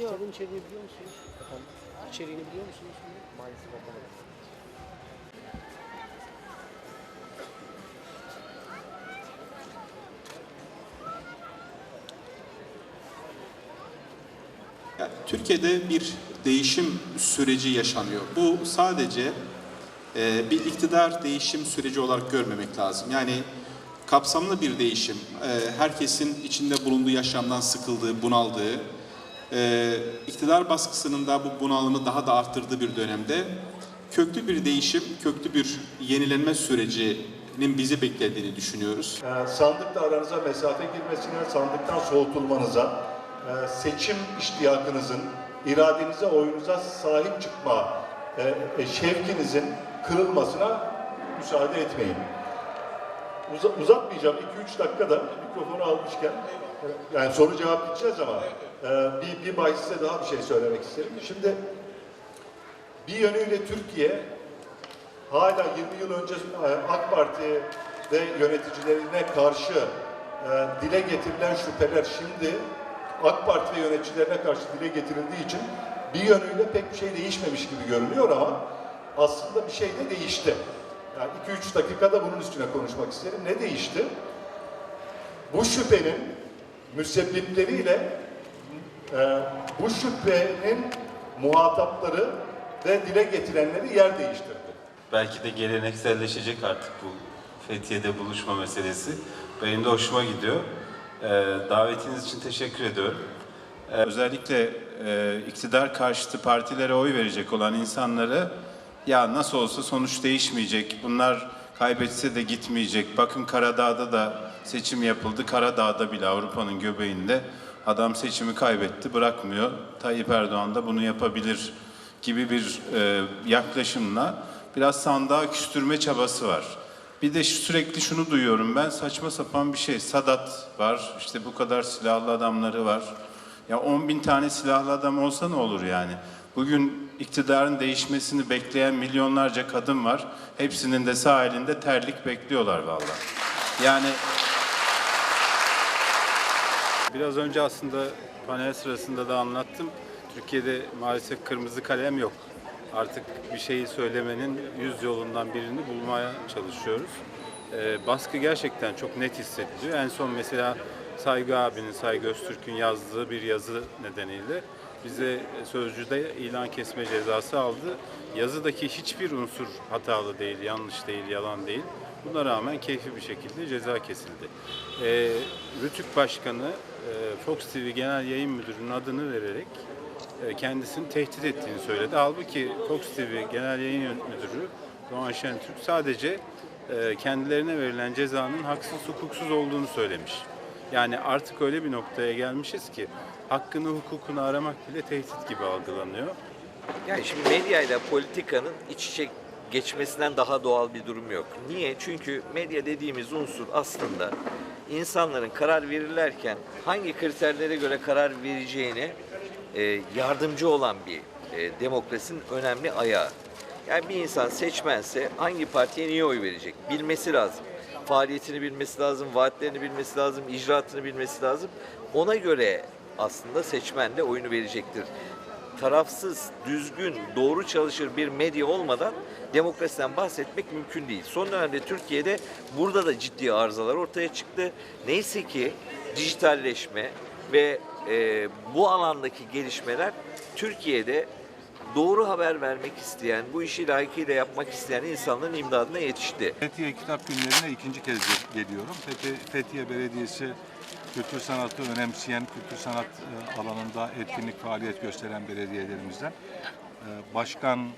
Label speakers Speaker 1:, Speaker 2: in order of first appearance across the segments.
Speaker 1: Kitabın içeriğini biliyor musunuz? İçeriğini biliyor musunuz?
Speaker 2: Maalesef okamadım.
Speaker 3: Ya, Türkiye'de bir değişim süreci yaşanıyor. Bu sadece e, bir iktidar değişim süreci olarak görmemek lazım. Yani kapsamlı bir değişim, e, herkesin içinde bulunduğu yaşamdan sıkıldığı, bunaldığı, e, iktidar baskısının da bu bunalımı daha da arttırdığı bir dönemde köklü bir değişim, köklü bir yenilenme sürecinin bizi beklediğini düşünüyoruz.
Speaker 4: Ee, sandıkla aranıza mesafe girmesine, sandıktan soğutulmanıza, e, seçim iştiyakınızın, iradenize, oyunuza sahip çıkma e, e, şevkinizin kırılmasına müsaade etmeyin. Uza- uzatmayacağım. 2-3 dakikada mikrofonu almışken, yani soru cevap gideceğiz ama e, bir, bir bahiste daha bir şey söylemek isterim. Şimdi bir yönüyle Türkiye hala 20 yıl önce e, AK Parti ve yöneticilerine karşı e, dile getirilen şüpheler şimdi AK Parti ve yöneticilerine karşı dile getirildiği için bir yönüyle pek bir şey değişmemiş gibi görünüyor ama aslında bir şey de değişti. Yani 2-3 dakikada bunun üstüne konuşmak isterim. Ne değişti? Bu şüphenin müsebbipleriyle e, bu şüphenin muhatapları ve dile getirenleri yer değiştirdi.
Speaker 5: belki de gelenekselleşecek artık bu Fethiye'de buluşma meselesi. Benim de hoşuma gidiyor. Ee, davetiniz için teşekkür ediyorum. Ee, özellikle e, iktidar karşıtı partilere oy verecek olan insanları ya nasıl olsa sonuç değişmeyecek, bunlar kaybetse de gitmeyecek. Bakın Karadağ'da da seçim yapıldı. Karadağ'da bile Avrupa'nın göbeğinde adam seçimi kaybetti, bırakmıyor. Tayyip Erdoğan da bunu yapabilir gibi bir e, yaklaşımla biraz sandığa küstürme çabası var. Bir de sürekli şunu duyuyorum ben saçma sapan bir şey. Sadat var, işte bu kadar silahlı adamları var. Ya 10 bin tane silahlı adam olsa ne olur yani? Bugün iktidarın değişmesini bekleyen milyonlarca kadın var. Hepsinin de sağ elinde terlik bekliyorlar vallahi. Yani Biraz önce aslında panel sırasında da anlattım. Türkiye'de maalesef kırmızı kalem yok. Artık bir şeyi söylemenin yüz yolundan birini bulmaya çalışıyoruz. Ee, baskı gerçekten çok net hissediliyor. En son mesela Saygı abinin, Saygı Öztürk'ün yazdığı bir yazı nedeniyle bize Sözcü'de ilan kesme cezası aldı. Yazıdaki hiçbir unsur hatalı değil, yanlış değil, yalan değil. Buna rağmen keyfi bir şekilde ceza kesildi. Ee, Rütük Başkanı e, Fox TV Genel Yayın Müdürü'nün adını vererek e, kendisini tehdit ettiğini söyledi. Halbuki Fox TV Genel Yayın Müdürü Doğan Şentürk sadece e, kendilerine verilen cezanın haksız hukuksuz olduğunu söylemiş. Yani artık öyle bir noktaya gelmişiz ki hakkını hukukunu aramak bile tehdit gibi algılanıyor.
Speaker 2: Yani şimdi medyayla politikanın iç içe geçmesinden daha doğal bir durum yok. Niye? Çünkü medya dediğimiz unsur aslında insanların karar verirlerken hangi kriterlere göre karar vereceğine e, yardımcı olan bir e, demokrasinin önemli ayağı. Yani bir insan seçmense hangi partiye niye oy verecek bilmesi lazım. Faaliyetini bilmesi lazım, vaatlerini bilmesi lazım, icraatını bilmesi lazım. Ona göre aslında seçmen de oyunu verecektir tarafsız, düzgün, doğru çalışır bir medya olmadan demokrasiden bahsetmek mümkün değil. Son dönemde Türkiye'de burada da ciddi arızalar ortaya çıktı. Neyse ki dijitalleşme ve e, bu alandaki gelişmeler Türkiye'de doğru haber vermek isteyen, bu işi layıkıyla yapmak isteyen insanların imdadına yetişti.
Speaker 6: Fethiye Kitap Günlerine ikinci kez ge- geliyorum. Fethiye Belediyesi kültür sanatı önemseyen, kültür sanat e, alanında etkinlik faaliyet gösteren belediyelerimizden. E, Başkan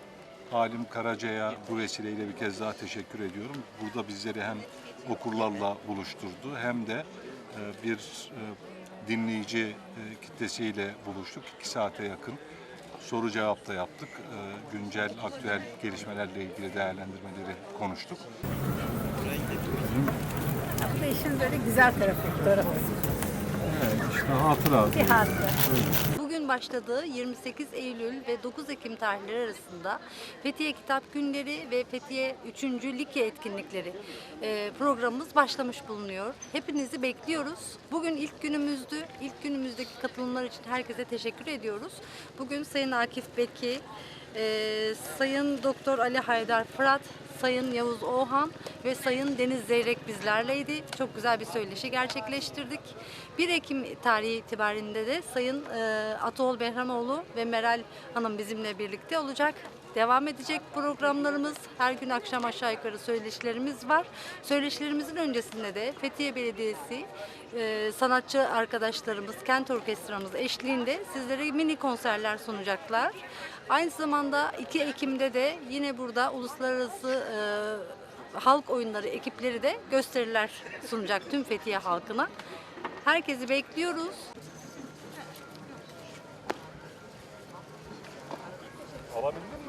Speaker 6: Halim Karaca'ya bu vesileyle bir kez daha teşekkür ediyorum. Burada bizleri hem okurlarla buluşturdu hem de e, bir dinleyici kitlesiyle buluştuk. İki saate yakın soru cevap da yaptık. Güncel, aktüel gelişmelerle ilgili değerlendirmeleri konuştuk.
Speaker 7: Bu işin böyle güzel tarafı, fotoğraf olsun.
Speaker 6: İşte hatıra.
Speaker 7: Bir hatıra.
Speaker 8: Bugün
Speaker 7: başladığı 28 Eylül ve 9 Ekim tarihleri arasında Fethiye Kitap Günleri ve Fethiye 3. Likya etkinlikleri e, programımız başlamış bulunuyor. Hepinizi bekliyoruz. Bugün ilk günümüzdü. İlk günümüzdeki katılımlar için herkese teşekkür ediyoruz. Bugün Sayın Akif Beki, e, Sayın Doktor Ali Haydar Fırat, Sayın Yavuz Oğhan ve Sayın Deniz Zeyrek bizlerleydi. Çok güzel bir söyleşi gerçekleştirdik. 1 Ekim tarihi itibarinde de Sayın e, Ataol Behranoğlu ve Meral Hanım bizimle birlikte olacak. Devam edecek programlarımız. Her gün akşam aşağı yukarı söyleşilerimiz var. Söyleşilerimizin öncesinde de Fethiye Belediyesi e, sanatçı arkadaşlarımız, kent orkestramız eşliğinde sizlere mini konserler sunacaklar. Aynı zamanda 2 Ekim'de de yine burada uluslararası e, halk oyunları ekipleri de gösteriler sunacak tüm Fethiye halkına. Herkesi bekliyoruz.
Speaker 6: Alabildin